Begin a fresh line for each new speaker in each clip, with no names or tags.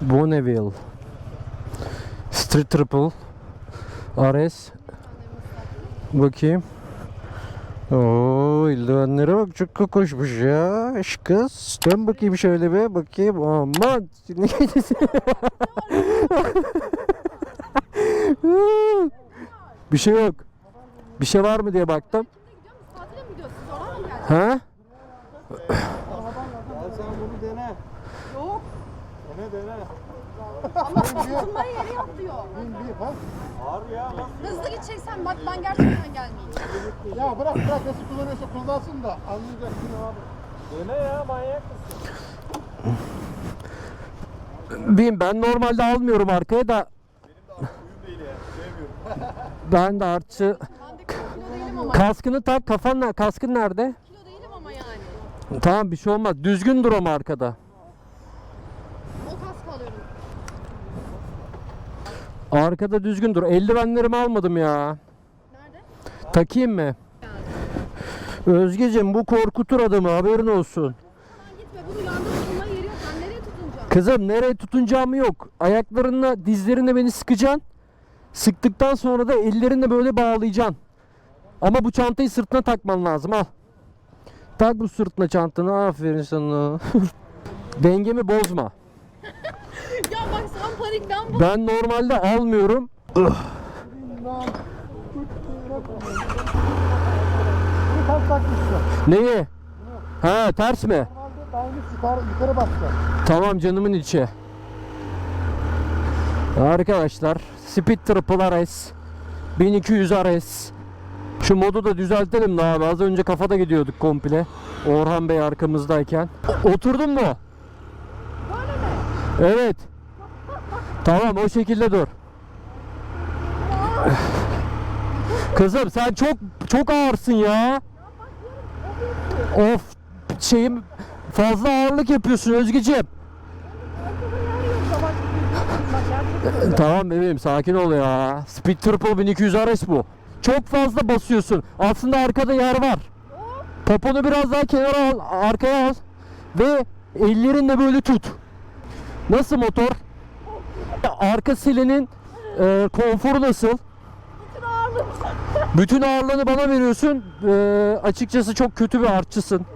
Bonneville. Street Triple. Ares. Bakayım. Oo, eldivenlere bak çok kokoşmuş ya. Kız. Dön bakayım şöyle bir bakayım. Aman. bir şey yok. Bir şey var mı diye baktım. Ha?
Al sen bunu dene.
Yok.
Dene dene.
Tutunmayı yere yap diyor.
Bin bir bak. Ağır ya.
Hızlı gideceksen bak ben gerçekten gelmeyeyim.
Ya bırak bırak nasıl kullanıyorsa kullansın da anlayacaksın abi. Dene ya manyak mısın?
Bin ben normalde almıyorum arkaya da
Uyum değil ya. Sevmiyorum.
ben de artçı
Ben de kilo değilim ama.
kaskını tak kafan ne- kaskın nerede?
Kilo değilim ama yani.
Tamam bir şey olmaz. Düzgün dur ama arkada.
O kask alıyorum.
Arkada düzgün dur. Eldivenlerimi almadım ya.
Nerede?
Takayım mı? Özgeciğim bu korkutur adamı haberin olsun.
Gitme. Bunu yanda tutunmayı yeri yok. Ben nereye tutunacağım?
Kızım nereye tutunacağımı yok. Ayaklarınla dizlerinle beni sıkacaksın. Sıktıktan sonra da ellerinle böyle bağlayacaksın. Ama bu çantayı sırtına takman lazım al. Tak bu sırtına çantanı aferin sana. Dengemi bozma.
ya bak panikten bu.
Ben normalde almıyorum.
Bunu tam takmışsın.
Neyi? Ha ters mi?
Normalde önce yukarı, yukarı bastı.
Tamam canımın içi. Arkadaşlar Speed Triple RS 1200 RS Şu modu da düzeltelim de abi az önce kafada gidiyorduk komple Orhan Bey arkamızdayken Oturdun mu? Evet Tamam o şekilde dur Kızım sen çok çok ağırsın ya Of şeyim fazla ağırlık yapıyorsun Özgeciğim Tamam bebeğim sakin ol ya. Speed Triple 1200 RS bu. Çok fazla basıyorsun. Aslında arkada yer var. Poponu biraz daha kenara al, arkaya al. Ve ellerinle böyle tut. Nasıl motor? Arka silenin e, konforu nasıl? Bütün ağırlığını bana veriyorsun. E, açıkçası çok kötü bir artçısın.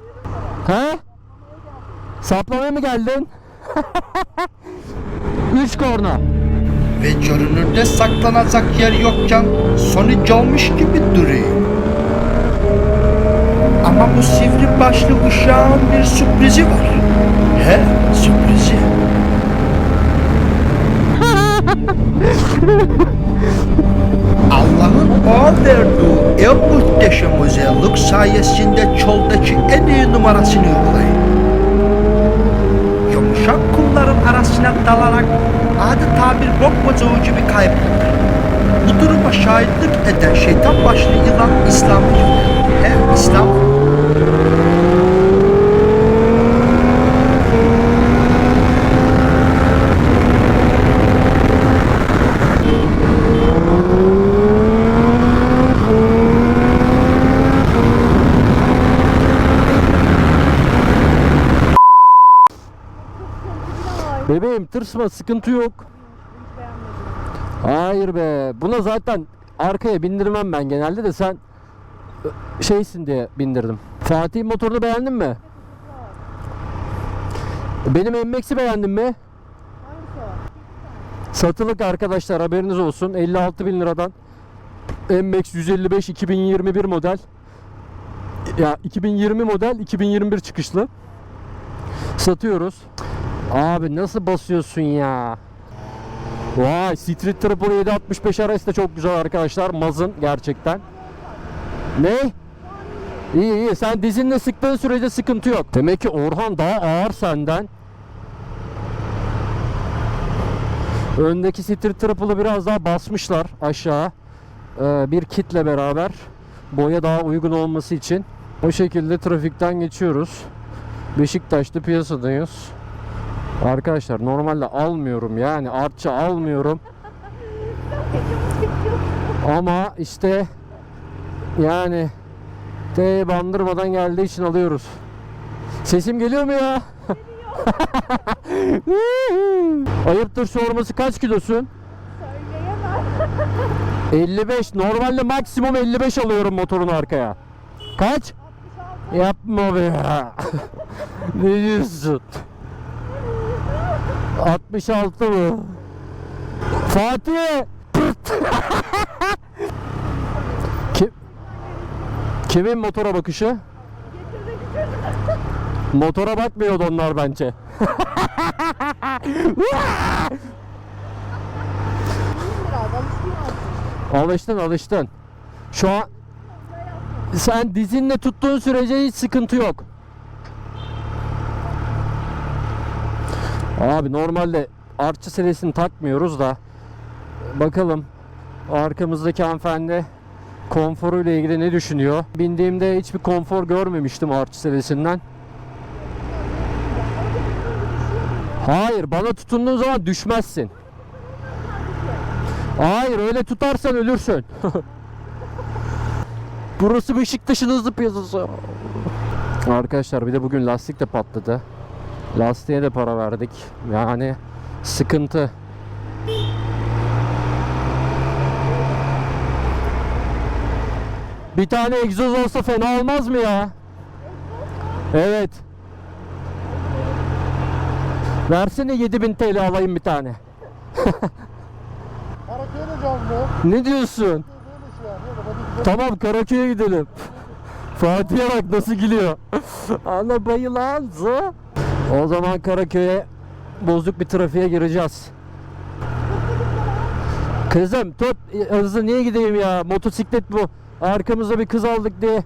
He? Saplamaya mı geldin? Üç korna.
ve görünürde saklanacak yer yokken sonu gelmiş gibi duruyor. Ama bu sivri başlı uşağın bir sürprizi var. He, sürprizi. Allah'ın verdiği en muhteşem özellik sayesinde çoldaki en iyi numarasını uygulayın. Yumuşak kulların arasına dalarak adeta bir bok bacağı gibi kayboldu. Bu duruma şahitlik eden şeytan başlı yılan İslam'ı yöneldi. He, İslam.
Bebeğim tırsma sıkıntı yok. Hayır be. Buna zaten arkaya bindirmem ben genelde de sen ö, şeysin diye bindirdim. Fatih motorunu beğendin mi? Benim MX'i beğendin mi? Satılık arkadaşlar haberiniz olsun. 56 bin liradan MX 155 2021 model. Ya 2020 model 2021 çıkışlı. Satıyoruz. Abi nasıl basıyorsun ya? Vay Street Triple 765 RS de çok güzel arkadaşlar. Mazın gerçekten. Ne? İyi iyi sen dizinle sıktığın sürece sıkıntı yok. Demek ki Orhan daha ağır senden. Öndeki Street Triple'ı biraz daha basmışlar aşağı. Ee, bir kitle beraber. Boya daha uygun olması için. O şekilde trafikten geçiyoruz. Beşiktaş'ta piyasadayız. Arkadaşlar normalde almıyorum yani artçı almıyorum. Ama işte yani T bandırmadan geldiği için alıyoruz. Sesim geliyor mu ya? Ayıptır sorması kaç kilosun?
Söyleyemem.
55. Normalde maksimum 55 alıyorum motorun arkaya. Kaç? Yapma be. ne diyorsun? 66 mı? Fatih! Kim? Kimin motora bakışı? Motora bakmıyordu onlar bence. Alıştın alıştın. Şu an sen dizinle tuttuğun sürece hiç sıkıntı yok. Abi normalde artçı serisini takmıyoruz da bakalım arkamızdaki hanımefendi konforuyla ilgili ne düşünüyor? Bindiğimde hiçbir konfor görmemiştim artçı serisinden. Hayır bana tutunduğun zaman düşmezsin. Hayır öyle tutarsan ölürsün. Burası Beşiktaş'ın hızlı piyasası. Arkadaşlar bir de bugün lastik de patladı. Lastiğe de para verdik. Yani sıkıntı. Bir tane egzoz olsa fena olmaz mı ya? Evet. Versene 7000 TL alayım bir tane.
Karaköy'e de canlı.
Ne diyorsun? Tamam Karaköy'e gidelim. Fatih'e bak nasıl gülüyor. Ana bayılan zı. O zaman Karaköy'e bozuk bir trafiğe gireceğiz. Kızım tut hızlı niye gideyim ya motosiklet bu. Arkamıza bir kız aldık diye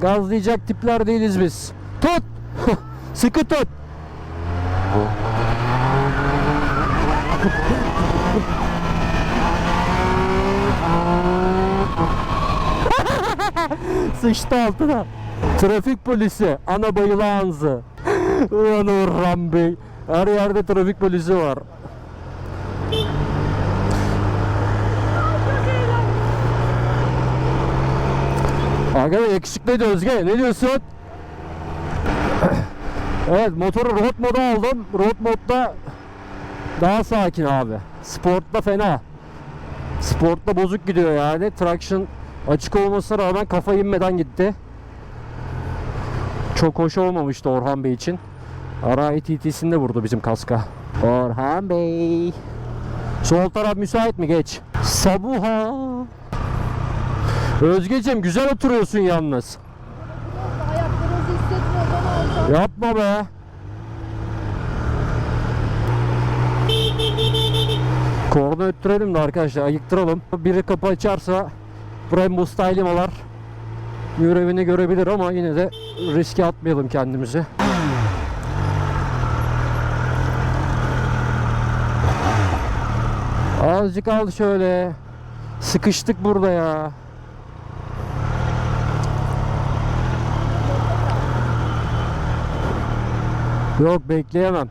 gazlayacak tipler değiliz biz. Tut. Sıkı tut. Sıçtı altına. Trafik polisi. Ana bayılanzı. Ulan Orhan Bey. Her yerde trafik polisi var. Aga be, yakışıklıydı Özge. Ne diyorsun? evet motoru road moda aldım. Road modda daha sakin abi. Sportta fena. Sportta bozuk gidiyor yani. Traction açık olmasına rağmen kafa inmeden gitti. Çok hoş olmamıştı Orhan Bey için. Ara TT'sinde vurdu bizim kaska. Orhan Bey. Sol taraf müsait mi? Geç. Sabuha. Özgeciğim güzel oturuyorsun yalnız. Yapma be. Korna öttürelim de arkadaşlar ayıktıralım. Biri kapı açarsa Brembo Style limalar görevini görebilir ama yine de riske atmayalım kendimizi. Azıcık al şöyle. Sıkıştık burada ya. Yok bekleyemem.